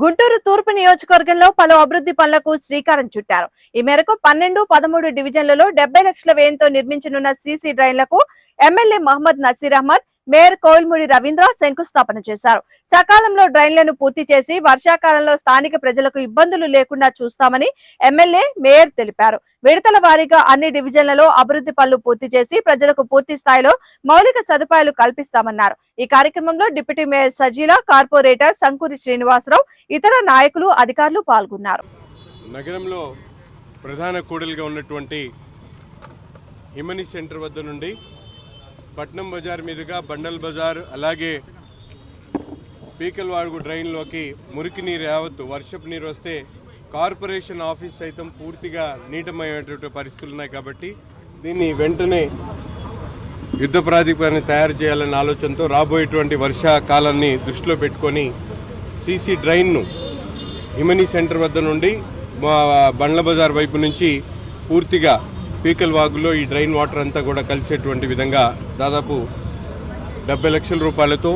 గుంటూరు తూర్పు నియోజకవర్గంలో పలు అభివృద్ధి పనులకు శ్రీకారం చుట్టారు. ఈ మేరకు పన్నెండు పదమూడు డివిజన్లలో డెబ్బై లక్షల వ్యయంతో నిర్మించనున్న సీసీ డ్రైన్లకు ఎమ్మెల్యే మహమ్మద్ నసీర్ అహ్మద్ మేయర్ కోయిల్ముడి రవీంద్ర శంకుస్థాపన చేశారు. సకాలంలో డ్రైన్లను పూర్తి చేసి వర్షాకాలంలో స్థానిక ప్రజలకు ఇబ్బందులు లేకుండా చూస్తామని ఎమ్మెల్యే మేయర్ తెలిపారు. విడతల వారీగా అన్ని డివిజన్లలో అభివృద్ధి పనులు పూర్తి చేసి ప్రజలకు పూర్తి స్థాయిలో మౌలిక సదుపాయాలు కల్పిస్తామన్నారు. ఈ కార్యక్రమంలో deputy mayor Sajila corporator Sankuri Srinivasarao ఇతర నాయకులు అధికారులు పాల్గొన్నారు. నగరంలో ప్రధాన కూడలిగా ఉన్నటువంటి హిమని సెంటర్ వద్ద నుండి పట్నం బజార్ మీదుగా బండల్ బజార్ అలాగే పీకల్వాడుగు డ్రైన్లోకి మురికి నీరు యావత్తు వర్షపు నీరు వస్తే కార్పొరేషన్ ఆఫీస్ సైతం పూర్తిగా నీటమయ్యేటువంటి పరిస్థితులు ఉన్నాయి కాబట్టి దీన్ని వెంటనే యుద్ధ ప్రాతిపదికన తయారు చేయాలనే ఆలోచనతో రాబోయేటువంటి వర్షాకాలాన్ని దృష్టిలో పెట్టుకొని సీసీ డ్రైన్ను హిమనీ సెంటర్ వద్ద నుండి మా బండ్ల బజార్ వైపు నుంచి పూర్తిగా పీకల్ వాగులో ఈ డ్రైన్ వాటర్ అంతా కూడా కలిసేటువంటి విధంగా దాదాపు డెబ్బై లక్షల రూపాయలతో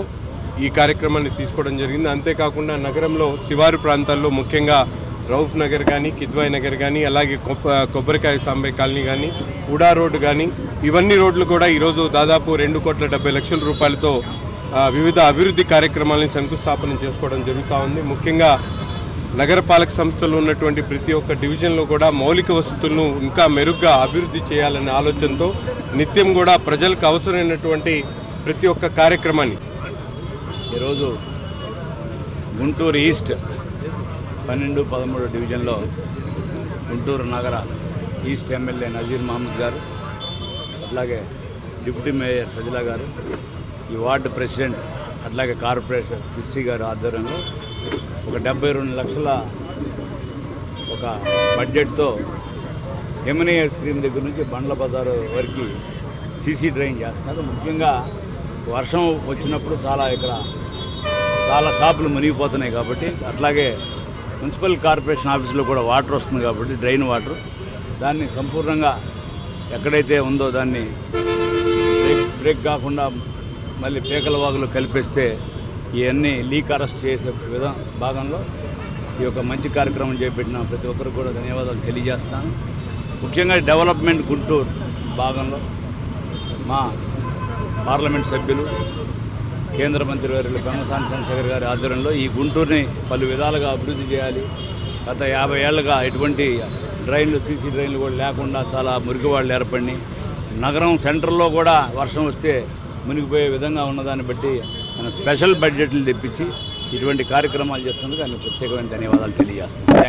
ఈ కార్యక్రమాన్ని తీసుకోవడం జరిగింది. అంతేకాకుండా నగరంలో శివారు ప్రాంతాల్లో ముఖ్యంగా రౌఫ్ నగర్ కానీ కిద్వాయ్ నగర్ కానీ అలాగే కొబ్బ కొబ్బరికాయ సాంబే కాలనీ కానీ ఉడా రోడ్డు కానీ ఇవన్నీ రోడ్లు కూడా ఈరోజు దాదాపు రెండు కోట్ల డెబ్బై లక్షల రూపాయలతో వివిధ అభివృద్ధి కార్యక్రమాలను శంకుస్థాపన చేసుకోవడం జరుగుతూ ఉంది. ముఖ్యంగా నగరపాలక సంస్థలు ఉన్నటువంటి ప్రతి ఒక్క డివిజన్లో కూడా మౌలిక వసతులను ఇంకా మెరుగ్గా అభివృద్ధి చేయాలనే ఆలోచనతో నిత్యం కూడా ప్రజలకు అవసరమైనటువంటి ప్రతి ఒక్క కార్యక్రమాన్ని. ఈరోజు గుంటూరు ఈస్ట్ పన్నెండు పదమూడు డివిజన్లో గుంటూరు నగర ఈస్ట్ ఎమ్మెల్యే నజీర్ మహమ్మద్ గారు అట్లాగే డిప్యూటీ మేయర్ సజిలా గారు ఈ వార్డు ప్రెసిడెంట్ అట్లాగే కార్పొరేటర్ సిస్టి గారు ఆధ్వర్యంలో ఒక డెబ్బై రెండు లక్షల ఒక బడ్జెట్తో యమునీ ఐస్ క్రీమ్ దగ్గర నుంచి బండ్ల బజారు వరకు సీసీ డ్రైన్ చేస్తున్నారు. ముఖ్యంగా వర్షం వచ్చినప్పుడు చాలా ఇక్కడ చాలా షాపులు మునిగిపోతున్నాయి కాబట్టి అట్లాగే మున్సిపల్ కార్పొరేషన్ ఆఫీసులో కూడా వాటర్ వస్తుంది కాబట్టి డ్రైన్ వాటర్ దాన్ని సంపూర్ణంగా ఎక్కడైతే ఉందో దాన్ని బ్రేక్ బ్రేక్ కాకుండా మళ్ళీ పీకల వాగులు కలిపేస్తే ఇవన్నీ లీక్ అరెస్ట్ చేసే విధం భాగంలో ఈ యొక్క మంచి కార్యక్రమం చేపట్టిన ప్రతి ఒక్కరికి కూడా ధన్యవాదాలు తెలియజేస్తాను. ముఖ్యంగా డెవలప్మెంట్ గుంటూరు భాగంలో మా పార్లమెంట్ సభ్యులు కేంద్ర మంత్రి వారి పెమ్మసాని చంద్రశేఖర్ గారి ఆధ్వర్యంలో ఈ గుంటూరుని పలు విధాలుగా అభివృద్ధి చేయాలి. గత యాభై ఏళ్ళుగా ఎటువంటి డ్రైన్లు సీసీ డ్రైన్లు కూడా లేకుండా చాలా మురికివాళ్ళు ఏర్పడి నగరం సెంటర్లో కూడా వర్షం వస్తే మునిగిపోయే విధంగా ఉన్నదాన్ని బట్టి మన స్పెషల్ బడ్జెట్లు తెప్పించి ఇటువంటి కార్యక్రమాలు చేస్తున్నందుకు ఆయన ప్రత్యేకమైన ధన్యవాదాలు తెలియజేస్తున్నాను థ్యాంక్ యూ